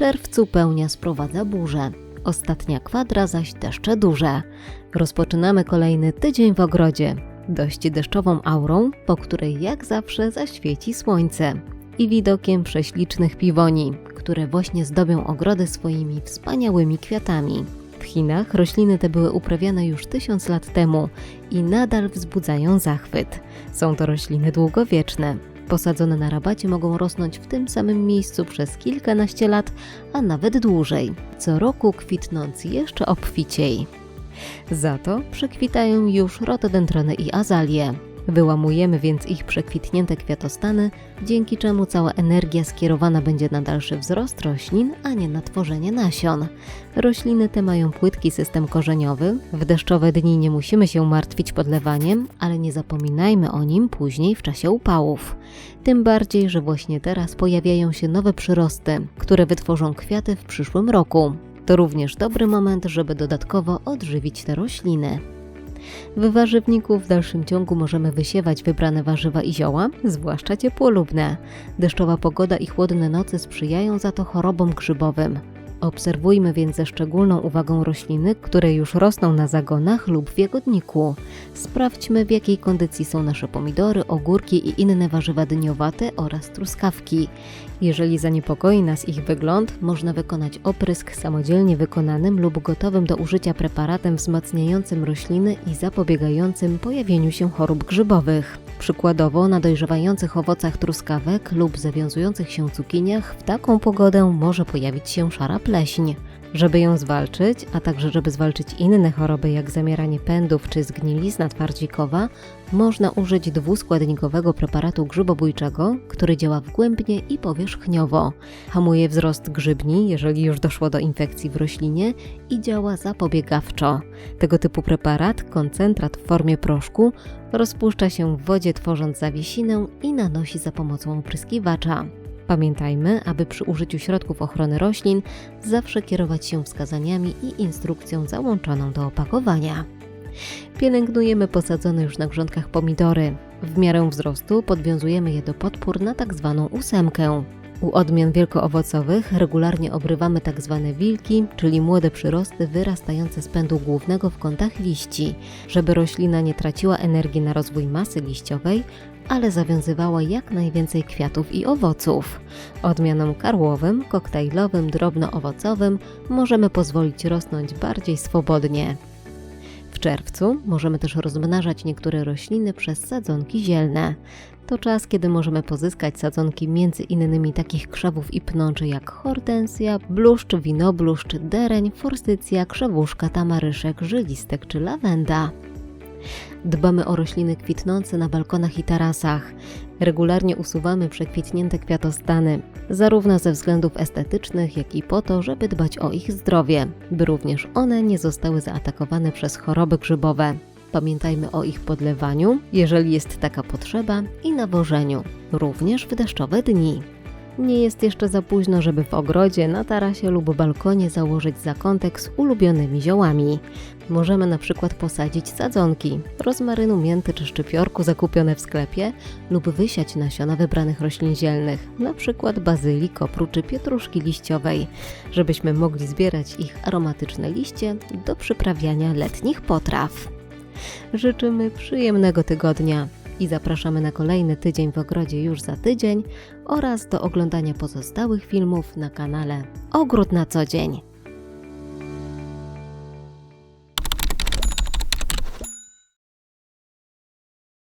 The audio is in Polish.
czerwcu pełnia sprowadza burze. Ostatnia kwadra zaś deszcze duże. Rozpoczynamy kolejny tydzień w ogrodzie. Dość deszczową aurą, po której jak zawsze zaświeci słońce. I widokiem prześlicznych piwoni, które właśnie zdobią ogrody swoimi wspaniałymi kwiatami. W Chinach rośliny te były uprawiane już tysiąc lat temu i nadal wzbudzają zachwyt. Są to rośliny długowieczne. Posadzone na rabacie mogą rosnąć w tym samym miejscu przez kilkanaście lat, a nawet dłużej, co roku kwitnąc jeszcze obficiej. Za to przekwitają już rododendrony i azalie. Wyłamujemy więc ich przekwitnięte kwiatostany, dzięki czemu cała energia skierowana będzie na dalszy wzrost roślin, a nie na tworzenie nasion. Rośliny te mają płytki system korzeniowy. W deszczowe dni nie musimy się martwić podlewaniem, ale nie zapominajmy o nim później w czasie upałów. Tym bardziej, że właśnie teraz pojawiają się nowe przyrosty, które wytworzą kwiaty w przyszłym roku. To również dobry moment, żeby dodatkowo odżywić te rośliny. W warzywniku w dalszym ciągu możemy wysiewać wybrane warzywa i zioła, zwłaszcza ciepłolubne. Deszczowa pogoda i chłodne noce sprzyjają za to chorobom grzybowym. Obserwujmy więc ze szczególną uwagą rośliny, które już rosną na zagonach lub w jagodniku. Sprawdźmy, w jakiej kondycji są nasze pomidory, ogórki i inne warzywa dyniowate oraz truskawki. Jeżeli zaniepokoi nas ich wygląd, można wykonać oprysk samodzielnie wykonanym lub gotowym do użycia preparatem wzmacniającym rośliny i zapobiegającym pojawieniu się chorób grzybowych. Przykładowo na dojrzewających owocach truskawek lub zawiązujących się cukiniach w taką pogodę może pojawić się szara pleśń. Żeby ją zwalczyć, a także żeby zwalczyć inne choroby jak zamieranie pędów czy zgnilizna twardzikowa, można użyć dwuskładnikowego preparatu grzybobójczego, który działa wgłębnie i powierzchniowo. Hamuje wzrost grzybni, jeżeli już doszło do infekcji w roślinie i działa zapobiegawczo. Tego typu preparat, koncentrat w formie proszku, rozpuszcza się w wodzie tworząc zawiesinę i nanosi za pomocą opryskiwacza. Pamiętajmy, aby przy użyciu środków ochrony roślin zawsze kierować się wskazaniami i instrukcją załączoną do opakowania. Pielęgnujemy posadzone już na grządkach pomidory. W miarę wzrostu podwiązujemy je do podpór na tak zwaną ósemkę. U odmian wielkoowocowych regularnie obrywamy tak zwane wilki, czyli młode przyrosty wyrastające z pędu głównego w kątach liści, żeby roślina nie traciła energii na rozwój masy liściowej, ale zawiązywała jak najwięcej kwiatów i owoców. Odmianom karłowym, koktajlowym, drobnoowocowym możemy pozwolić rosnąć bardziej swobodnie. W czerwcu możemy też rozmnażać niektóre rośliny przez sadzonki zielne. To czas, kiedy możemy pozyskać sadzonki między innymi takich krzewów i pnączy jak hortensja, bluszcz, winobluszcz, dereń, forsycja, krzewuszka, tamaryszek, żylistek czy lawenda. Dbamy o rośliny kwitnące na balkonach i tarasach. Regularnie usuwamy przekwitnięte kwiatostany, zarówno ze względów estetycznych, jak i po to, żeby dbać o ich zdrowie, by również one nie zostały zaatakowane przez choroby grzybowe. Pamiętajmy o ich podlewaniu, jeżeli jest taka potrzeba, i nawożeniu, również w deszczowe dni. Nie jest jeszcze za późno, żeby w ogrodzie, na tarasie lub balkonie założyć zakątek z ulubionymi ziołami. Możemy na przykład posadzić sadzonki, rozmarynu, mięty czy szczypiorku zakupione w sklepie lub wysiać nasiona wybranych roślin zielnych, na przykład bazylii, kopru czy pietruszki liściowej, żebyśmy mogli zbierać ich aromatyczne liście do przyprawiania letnich potraw. Życzymy przyjemnego tygodnia i zapraszamy na kolejny tydzień w ogrodzie już za tydzień oraz do oglądania pozostałych filmów na kanale Ogród na co dzień.